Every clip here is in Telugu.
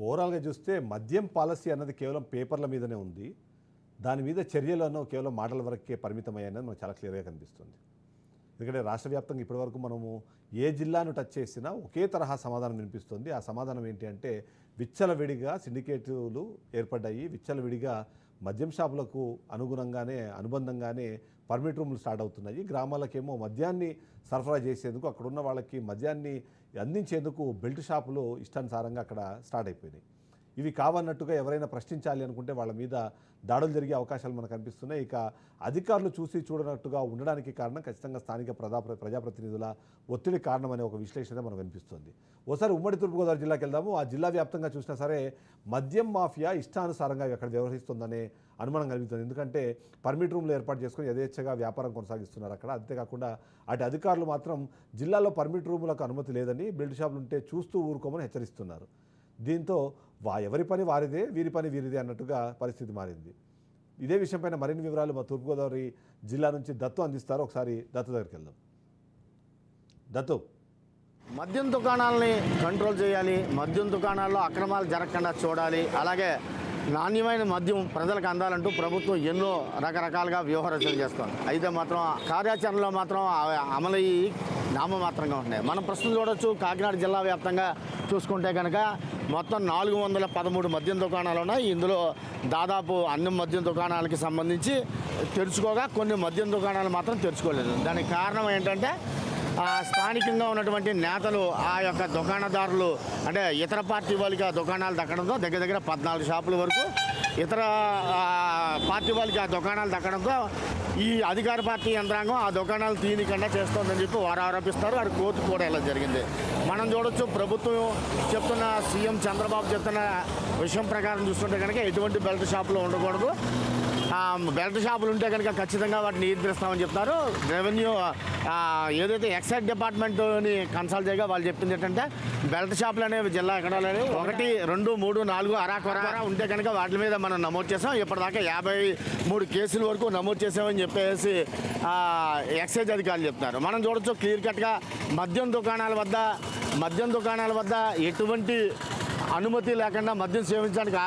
ఓవరాల్గా చూస్తే మద్యం పాలసీ అన్నది కేవలం పేపర్ల మీదనే ఉంది. దాని మీద చర్యలను కేవలం మాటల వరకే పరిమితమయ్యాయన్నది మనకు చాలా క్లియర్గా కనిపిస్తుంది. ఎందుకంటే రాష్ట్ర వ్యాప్తంగా ఇప్పటివరకు మనము ఏ జిల్లాను టచ్ చేసినా ఒకే తరహా సమాధానం వినిపిస్తుంది. ఆ సమాధానం ఏంటి అంటే విచ్చలవిడిగా సిండికేటులు ఏర్పడ్డాయి. విచ్చలవిడిగా మద్యం షాపులకు అనుగుణంగానే అనుబంధంగానే పర్మిట్ రూములు స్టార్ట్ అవుతున్నాయి. గ్రామాలకేమో మద్యాన్ని సరఫరా చేసేందుకు అక్కడ ఉన్న వాళ్ళకి మద్యాన్ని అందించేందుకు బెల్ట్ షాపులు ఇష్టానుసారంగా అక్కడ స్టార్ట్ అయిపోయినాయి. ఇవి కావన్నట్టుగా ఎవరైనా ప్రశ్నించాలి అనుకుంటే వాళ్ళ మీద దాడులు జరిగే అవకాశాలు మనకు కనిపిస్తున్నాయి. ఇక అధికారులు చూసి చూడనట్టుగా ఉండడానికి కారణం ఖచ్చితంగా స్థానిక ప్రజా ప్రజాప్రతినిధుల ఒత్తిడి కారణమనే ఒక విశ్లేషణ మనకు కనిపిస్తుంది. ఓసారి ఉమ్మడి తూర్పుగోదావరి జిల్లాకి వెళ్దాము. ఆ జిల్లా వ్యాప్తంగా చూసినా సరే మద్యం మాఫియా ఇష్టానుసారంగా ఇక్కడ వ్యవహరిస్తుందనే అనుమానం కలుగుతుంది. ఎందుకంటే పర్మిట్ రూమ్లు ఏర్పాటు చేసుకొని యథేచ్ఛగా వ్యాపారం కొనసాగిస్తున్నారు అక్కడ. అంతేకాకుండా అటు అధికారులు మాత్రం జిల్లాలో పర్మిట్ రూములకు అనుమతి లేదని బెల్ట్ షాపులు ఉంటే చూస్తూ ఊరుకోమని హెచ్చరిస్తున్నారు. దీంతో వా ఎవరి పని వారిదే వీరి పని వీరిదే అన్నట్టుగా పరిస్థితి మారింది. ఇదే విషయంపైన మరిన్ని వివరాలు మా తూర్పుగోదావరి జిల్లా నుంచి దత్తు అందిస్తారు ఒకసారి దత్తు దగ్గరికి వెళ్దాం. దత్తు. మద్యం దుకాణాలని కంట్రోల్ చేయాలి. మద్యం దుకాణాల్లో అక్రమాలు జరగకుండా చూడాలి. అలాగే నాణ్యమైన మద్యం ప్రజలకు అందాలంటూ ప్రభుత్వం ఎన్నో రకరకాలుగా వ్యూహరచన చేస్తుంది. అయితే మాత్రం కార్యాచరణలో మాత్రం అమలయ్యి నామమాత్రంగా ఉన్నాయి మనం ప్రస్తుతం చూడొచ్చు కాకినాడ జిల్లా వ్యాప్తంగా చూసుకుంటే కనుక మొత్తం నాలుగు వందల పదమూడు మద్యం దుకాణాలు ఉన్నాయి. ఇందులో దాదాపు అన్ని మద్యం దుకాణాలకి సంబంధించి తెరుచుకోగా కొన్ని మద్యం దుకాణాలు మాత్రం తెరుచుకోలేదు. దానికి కారణం ఏంటంటే స్థానికంగా ఉన్నటువంటి నేతలు ఆ యొక్క దుకాణదారులు అంటే ఇతర పార్టీ వాళ్ళకి ఆ దుకాణాలు దక్కడంతో దగ్గర దగ్గర పద్నాలుగు షాపుల వరకు ఇతర పార్టీ వాళ్ళకి ఆ దుకాణాలు దక్కడంతో ఈ అధికార పార్టీ యంత్రాంగం ఆ దుకాణాలు తీయనికుండా చేస్తోందని చెప్పి వారు ఆరోపిస్తారు. వారు కోర్టు కూడా ఇలా జరిగింది. మనం చూడొచ్చు ప్రభుత్వం చెప్తున్న సీఎం చంద్రబాబు చెప్తున్న విషయం ప్రకారం చూస్తుంటే కనుక ఎటువంటి బెల్ట్ షాపులు ఉండకూడదు. బెల్ట్ షాపులు ఉంటే కనుక ఖచ్చితంగా వాటిని నియంత్రిస్తామని చెప్తారు రెవెన్యూ ఏదైతే ఎక్సైజ్ డిపార్ట్మెంట్ని కన్సల్ట్ చేయగా వాళ్ళు చెప్పింది ఏంటంటే బెల్ట్ షాపులు అనేవి జిల్లా ఎక్కడ లేవు. ఒకటి రెండు మూడు నాలుగు అరాకొర ఉంటే కనుక వాటి మీద మనం నమోదు చేసాం. ఇప్పటిదాకా యాభై మూడు కేసుల వరకు నమోదు చేసామని చెప్పేసి ఎక్సైజ్ అధికారులు చెప్తున్నారు. మనం చూడొచ్చు క్లియర్ కట్గా మద్యం దుకాణాల వద్ద మద్యం దుకాణాల వద్ద ఎటువంటి అనుమతి లేకుండా మద్యం సేవించడానికి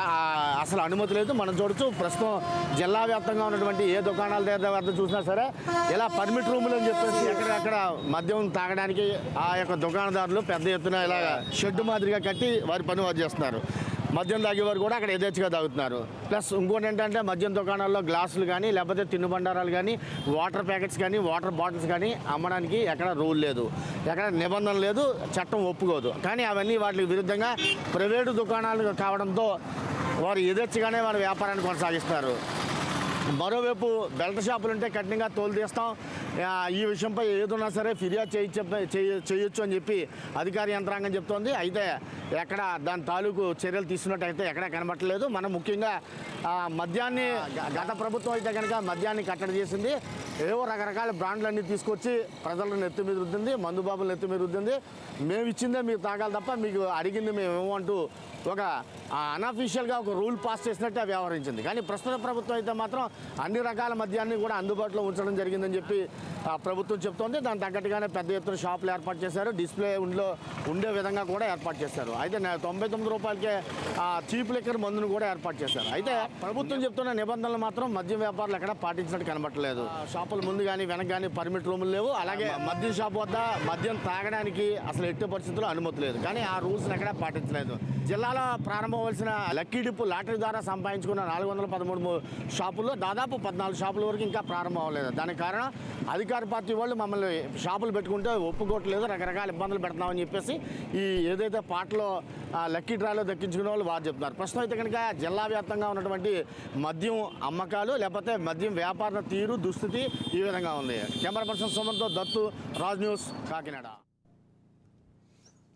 అసలు అనుమతి లేదు. మనం చూడొచ్చు ప్రస్తుతం జిల్లా వ్యాప్తంగా ఉన్నటువంటి ఏ దుకాణాల దగ్గర వద్ద చూసినా సరే ఇలా పర్మిట్ రూములు అని చెప్పేసి ఎక్కడెక్కడ మద్యం తాగడానికి ఆ యొక్క దుకాణదారులు పెద్ద ఎత్తున ఇలా షెడ్ మాదిరిగా కట్టి వారి పని వారు చేస్తున్నారు. మద్యం తాగేవారు కూడా అక్కడ యథేచ్ఛగా తాగుతున్నారు. ప్లస్ ఇంకోటి ఏంటంటే మద్యం దుకాణాల్లో గ్లాసులు కానీ లేకపోతే తినుబండారాలు కానీ వాటర్ ప్యాకెట్స్ కానీ వాటర్ బాటిల్స్ కానీ అమ్మడానికి ఎక్కడ రూల్ లేదు. ఎక్కడ నిబంధన లేదు చట్టం ఒప్పుకోదు. కానీ అవన్నీ వాటికి విరుద్ధంగా ప్రైవేటు దుకాణాలు కావడంతో వారు యథేచ్ఛగానే వారి వ్యాపారాన్ని కొనసాగిస్తారు. మరోవైపు బెల్ట్ షాపులు ఉంటే కఠినంగా తోలు తీస్తాం. ఈ విషయంపై ఏదున్నా సరే ఫిర్యాదు చేయ- చేయొచ్చు అని చెప్పి అధికార యంత్రాంగం చెప్తోంది. అయితే ఎక్కడ దాని తాలూకు చర్యలు తీసుకున్నట్టయితే ఎక్కడ కనబట్టలేదు మనం ముఖ్యంగా మద్యాన్ని గత ప్రభుత్వం అయితే కనుక మద్యాన్ని కట్టడి చేసింది. ఏవో రకరకాల బ్రాండ్లన్నీ తీసుకొచ్చి ప్రజలను నెత్తి మీద రుద్దింది మందుబాబులు నెత్తి మీద రుద్దింది. మేము ఇచ్చిందే మీరు తాగాలి తప్ప మీకు అడిగింది మేము ఏమంటూ ఒక అన్అఫీషియల్గా ఒక రూల్ పాస్ చేసినట్టే వ్యవహరించింది. కానీ ప్రస్తుత ప్రభుత్వం అయితే మాత్రం అన్ని రకాల మద్యాన్ని కూడా అందుబాటులో ఉంచడం జరిగిందని చెప్పి ప్రభుత్వం చెప్తోంది. దాని తగ్గట్టుగానే పెద్ద ఎత్తున షాపులు ఏర్పాటు చేశారు. డిస్ప్లే ఉండిలో ఉండే విధంగా కూడా ఏర్పాటు చేశారు. అయితే తొంభై తొమ్మిది రూపాయలకే చీప్ లిక్కర్ మందును కూడా ఏర్పాటు చేశారు. అయితే ప్రభుత్వం చెప్తున్న నిబంధనలు మాత్రం మద్యం వ్యాపారులు ఎక్కడ పాటించినట్టు కనబట్టలేదు. షాపుల ముందు కానీ వెనక కానీ పర్మిట్ రూములు లేవు. అలాగే మద్యం షాప్ వద్ద మద్యం తాగడానికి అసలు ఎట్టి పరిస్థితుల్లో అనుమతి లేదు. కానీ ఆ రూల్స్ ఎక్కడ పాటించలేదు. జిల్లాలో ప్రారంభం అవ్వాల్సిన లక్కీ డిప్పు లాటరీ ద్వారా సంపాదించుకున్న నాలుగు వందల పదమూడు షాపుల్లో దాదాపు పద్నాలుగు షాపుల వరకు ఇంకా ప్రారంభం అవ్వలేదు. దానికి కారణం అధికార పార్టీ వాళ్ళు మమ్మల్ని షాపులు పెట్టుకుంటే ఒప్పుకోవట్లేదు రకరకాల ఇబ్బందులు పెడుతున్నామని చెప్పేసి ఈ ఏదైతే పాటలో లక్కీ డ్రాలో దక్కించుకునే వాళ్ళు వారు చెప్తున్నారు. ప్రస్తుతం అయితే కనుక జిల్లా వ్యాప్తంగా ఉన్నటువంటి మద్యం అమ్మకాలు లేకపోతే మద్యం వ్యాపార తీరు దుస్థితి ఈ విధంగా ఉంది. Camera person సుమన్తో Dattu Raj news Kakinada.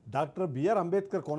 Doctor BR Ambedkar